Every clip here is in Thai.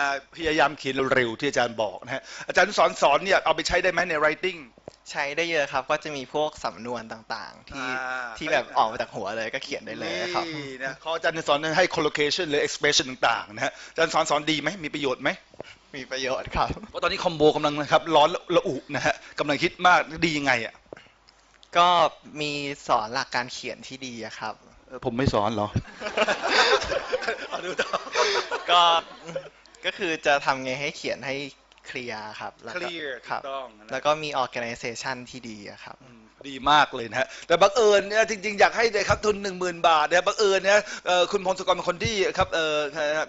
อ่าพยายามเขียนเร็วๆที่อาจารย์บอกนะฮะอาจารย์สอนสอนเนี่ยเอาไปใช้ได้ไหมใน writing ใช้ได้เยอะครับ ก็จะมีพวกสำนวนต่างๆ ที่อ่า ที่แบบออกมาจากหัวเลยก็เขียนได้เลยครับ นี่นะเขาอาจารย์สอนให้ collocation หรือ expression ต่างๆนะฮะอาจารย์สอนสอนดีไหมมีประโยชน์ไหมมีประโยชน์ครับ เพราะตอนนี้คอมโบกำลังนะครับร้อนระอุนะฮะกำลังคิดมากดียังไงอะก็มีสอนหลักการเขียนที่ดีอะครับ เออผมไม่สอนเหรอ เอาดูต่อ ก็ ก็คือจะทำไงให้เขียนให้เคลียร์ครับแล้วก็ clear ครัถูกต้องนะ แล้วก็มี organization ที่ดีอะครับอืมดีมากเลยนะฮะแต่บังเอิญเนี่ยจริงๆ อยากให้ได้ครับทุนหนึ่งหมื่นบาทเนี่ยบังเอิญเนี่ยเอ่อคุณพงศกรเป็นคนที่ครับเออ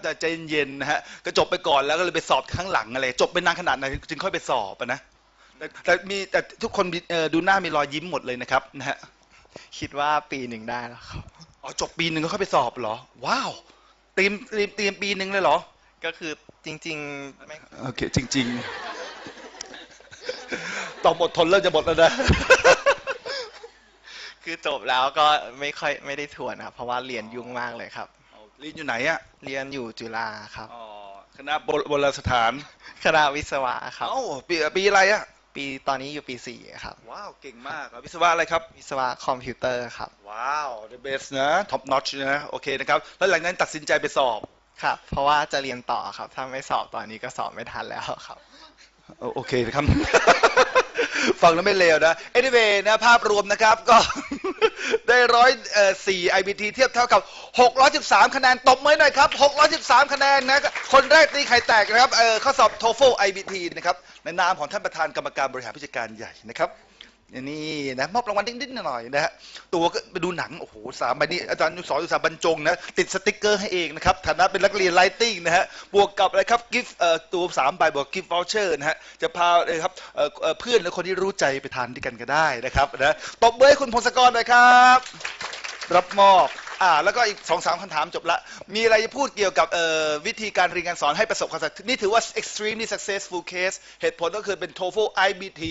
จะใจเย็นๆนะฮะก็จบไปก่อนแล้วก็เลยไปสอบข้างหลังอะไรจบไปนานขนาดไหนจึงค่อยไปสอบอะนะแต่แต่มีแต่ทุกคนมีเอ่อดูหน้ามีรอยยิ้มหมดเลยนะครับนะฮะคิดว่าปีหนึ่งได้แล้วครับ อ๋อจบปีหนึ่งก็ค่อยไปสอบเหรอ ว้าวเตรียมเตรียมเตรียมปีหนึ่งเลยเหรอ ก็คือ จริงๆไม่โอเคจริง ๆ ต้องอดทนเริ่มจะหมดแล้วนะ คือจบแล้วก็ไม่ค่อยไม่ได้ทวนครับเพราะว่าเรียนยุ่งมากเลยครับ เรียนอยู่ไหนอะเรียนอยู่จุฬาครับ อ๋อคณะโบโบราณสถานคณะวิศวะครับ เอ้าปีปีอะไรอะปีตอนนี้อยู่ปีสี่ครับ ว้าวเก่งมากครับวิศวะอะไรครับ วิศวะคอมพิวเตอร์ครับ ว้าว the best นะ top notch นะ โอเคนะครับ แล้วหลังนั้นตัดสินใจไปสอบ ครับ เพราะว่าจะเรียนต่อครับ ถ้าไม่สอบตอนนี้ก็สอบไม่ทันแล้วครับ โอเคครับ ฟังแล้วไม่เลวนะ anyway นะภาพรวมนะครับก็ ได้ร้อยสี่ IBT เทียบเท่ากับ 613 คะแนนตบมือหน่อยครับ 613 คะแนนนะคนแรกตีไข่แตกนะครับเออข้อสอบ TOEFL IBT นะครับในนามของท่านประธานกรรมการบริหารผู้จัดการใหญ่นะครับ นี่นะมอบรางวัลนิดๆหน่อยๆนะฮะตัวก็ไปดูหนัง โอ้โหสามใบนี้อาจารย์สอนอยู่สาบรรจงนะ ติดสติกเกอร์ให้เองนะครับฐานะเป็นนักเรียนไลติ้งนะฮะ บวกกับอะไรครับกิฟต์ตัวสามใบบวกกิฟต์วอลเชอร์นะฮะ จะพาเลยครับเพื่อนและคนที่รู้ใจไปทานด้วยกันก็ได้นะครับนะตบมือให้คุณพงศกรหน่อยครับ รับมอบอ่าแล้วก็อีกสองสามคำถามจบละ มีอะไรจะพูดเกี่ยวกับเอ่อวิธีการเรียนการสอนให้ประสบความสำเร็จนี่ถือว่า extremely successful case เหตุผลก็คือเป็น TOEFL IBT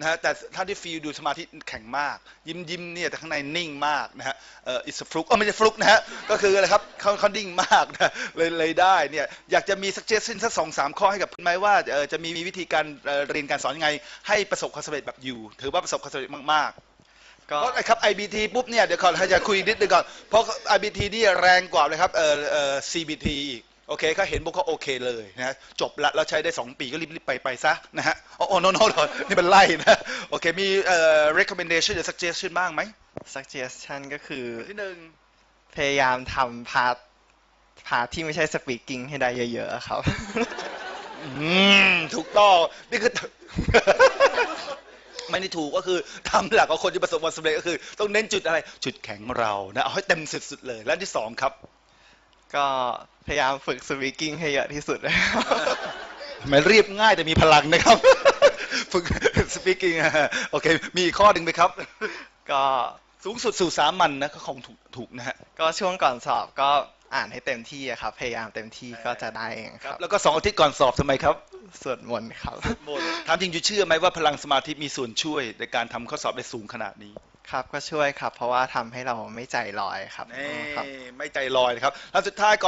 นะฮะแต่ท่านที่ฟีลดูสมาธิแข็งมาก ยิ้มยิ้มเนี่ยแต่ข้างในนิ่งมากนะฮะเอ่อ it's a fluke เออไม่ใช่ฟลุกนะฮะก็คืออะไรครับเขาเขานิ่งมากนะเลยเลยได้เนี่ยอยากจะมี suggestion สักสองสามข้อให้กับคุณไหมว่าเอ่อจะมีวิธีการเอ่อเรียนการสอนยังไง ให้ประสบความสำเร็จแบบอยู่ ถือว่าประสบความสำเร็จมากๆก็เพราะไอ้ครับ IBT ปุ๊บเนี่ยเดี๋ยวก่อนให้จะคุยนิดนึงก่อนเพราะ IBT นี่แรงกว่าเลยครับเอ่อเอ่อ CBT อีก โอเคเขาเห็นพวกเขาโอเคเลยนะฮะจบละแล้วใช้ได้ 2 ปีก็รีบๆไปไปซะนะฮะโอ้โอ้ no no no นี่เป็นไล่นะโอเคมีเอ่อ recommendation หรือ suggestion บ้างไหม suggestion ก็คือที่หนึ่งพยายามทำพาร์ทพาร์ทที่ไม่ใช่ speaking ให้ได้เยอะๆครับอืมถูกต้องนี่คือไม่ได้ถูกก็คือทำหลักของคนที่ประสบความสำเร็จก็คือ ต้องเน้นจุดอะไร จุดแข็งเรานะเอาให้เต็มสุดๆเลย และอันที่สองครับ ก็พยายามฝึก speaking ให้เยอะที่สุดนะครับไม่เรียบง่ายแต่มีพลังนะครับ ฝึก speaking อะโอเค มีอีกข้อหนึ่งไหมครับ ก็สูงสุดสู่สามัญนะก็คงถูกถูกนะฮะก็ช่วงก่อนสอบก็อ่านให้เต็มที่อะครับ พยายามเต็มที่ก็จะได้เองครับแล้วก็สองอาทิตย์ก่อนสอบทำไมครับสวดมนต์ครับ ถามจริงอยู่เชื่อไหมว่าพลังสมาธิมีส่วนช่วยในการทำข้อสอบได้สูงขนาดนี้ ครับก็ช่วยครับ เพราะว่าทำให้เราไม่ใจลอยครับนี่ครับไม่ใจลอยนะครับแล้วสุดท้ายก่อน